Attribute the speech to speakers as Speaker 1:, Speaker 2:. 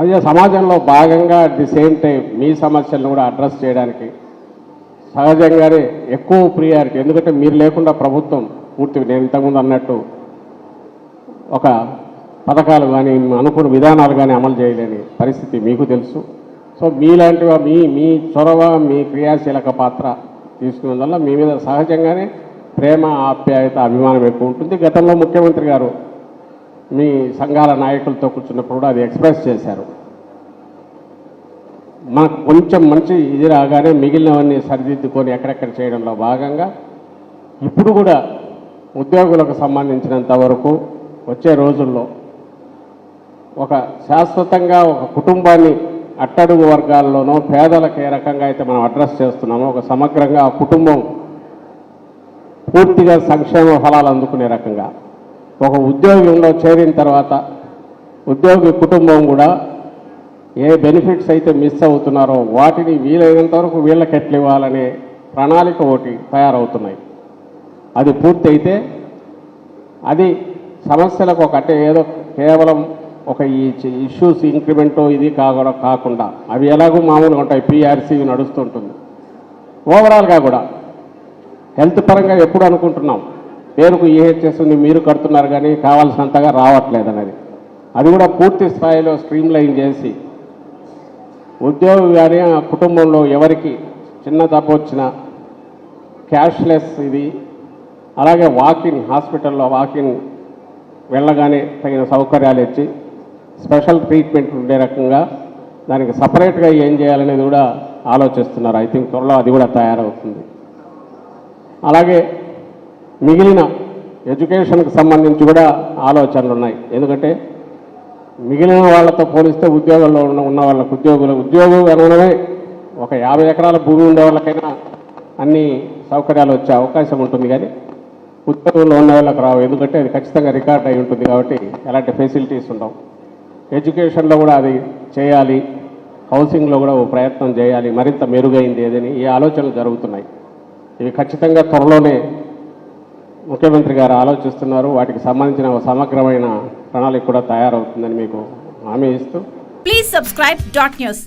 Speaker 1: అదే సమాజంలో భాగంగా అట్ ది సేమ్ టైం మీ సమస్యలను కూడా అడ్రస్ చేయడానికి సహజంగానే ఎక్కువ ప్రియారిటీ ఎందుకంటే మీరు లేకుండా ప్రభుత్వం పూర్తి నేను ఇంతకుముందు అన్నట్టు ఒక పథకాలు కానీ అనుకున్న విధానాలు కానీ అమలు చేయలేని పరిస్థితి మీకు తెలుసు. సో మీలాంటి మీ మీ చొరవ మీ క్రియాశీలక పాత్ర తీసుకున్నందువల్ల మీ మీద సహజంగానే ప్రేమ ఆప్యాయత అభిమానం ఎక్కువ ఉంటుంది. గతంలో ముఖ్యమంత్రి గారు మీ సంఘాల నాయకులతో కూర్చున్నప్పుడు కూడా అది ఎక్స్ప్రెస్ చేశారు. మనకు కొంచెం మంచి ఇది రాగానే మిగిలినవన్నీ సరిదిద్దుకొని ఎక్కడెక్కడ చేయడంలో భాగంగా ఇప్పుడు కూడా ఉద్యోగులకు సంబంధించినంత వరకు వచ్చే రోజుల్లో ఒక శాశ్వతంగా ఒక కుటుంబాన్ని అట్టడుగు వర్గాల్లోనో పేదలకు ఏ రకంగా అయితే మనం అడ్రస్ చేస్తున్నామో ఒక సమగ్రంగా ఆ కుటుంబం పూర్తిగా సంక్షేమ ఫలాలు అందుకునే రకంగా ఒక ఉద్యోగంలో చేరిన తర్వాత ఉద్యోగి కుటుంబం కూడా ఏ బెనిఫిట్స్ అయితే మిస్ అవుతున్నారో వాటిని వీలైనంత వరకు వీళ్ళకి ఇవ్వాలనే ప్రణాళిక ఒకటి తయారవుతున్నాయి. అది పూర్తయితే అది సమస్యలకు ఒక అంటే ఏదో కేవలం ఒక ఈ ఇష్యూస్ ఇంక్రిమెంట్ ఇది కాకుండా కాకుండా అవి ఎలాగో మామూలుగా ఉంటాయి పీఆర్సీ నడుస్తుంటుంది. ఓవరాల్గా కూడా హెల్త్ పరంగా ఎప్పుడు అనుకుంటున్నాం? పేరుకు ఈహెచ్ఎస్ ఉంది మీరు కడుతున్నారు కానీ కావాల్సినంతగా రావట్లేదు అనేది. అది కూడా పూర్తి స్థాయిలో స్ట్రీమ్ లైన్ చేసి ఉద్యోగి కానీ ఆ కుటుంబంలో ఎవరికి చిన్న దెబ్బ వచ్చినా క్యాష్లెస్ ఇది. అలాగే వాకిన్ హాస్పిటల్లో వాకిన్ వెళ్ళగానే తగిన సౌకర్యాలు ఇచ్చి స్పెషల్ ట్రీట్మెంట్ ఉండే రకంగా దానికి సపరేట్గా ఏం చేయాలనేది కూడా ఆలోచిస్తున్నారు. ఐ థింక్ త్వరలో అది కూడా తయారవుతుంది. అలాగే మిగిలిన ఎడ్యుకేషన్కి సంబంధించి కూడా ఆలోచనలు ఉన్నాయి ఎందుకంటే మిగిలిన వాళ్ళతో పోలిస్తే ఉద్యోగంలో ఉన్న ఉన్న వాళ్ళకు ఉద్యోగులు ఉద్యోగం అనడమే ఒక యాభై ఎకరాల భూమి ఉండే వాళ్ళకైనా అన్ని సౌకర్యాలు వచ్చే అవకాశం ఉంటుంది కానీ ఉద్యోగంలో ఉన్న వాళ్ళకి రావు. ఎందుకంటే అది ఖచ్చితంగా రికార్డ్ అయి ఉంటుంది కాబట్టి ఎలాంటి ఫెసిలిటీస్ ఉండవు. ఎడ్యుకేషన్లో కూడా అది చేయాలి. హౌసింగ్లో కూడా ఓ ప్రయత్నం చేయాలి. మరింత మెరుగైంది ఏదని ఈ ఆలోచనలు జరుగుతున్నాయి. ఇవి ఖచ్చితంగా త్వరలోనే ముఖ్యమంత్రి గారు ఆలోచిస్తున్నారు. వాటికి సంబంధించిన సమగ్రమైన ప్రణాళిక కూడా తయారవుతుందని మీకు హామీ ఇస్తూ.
Speaker 2: Please subscribe dot news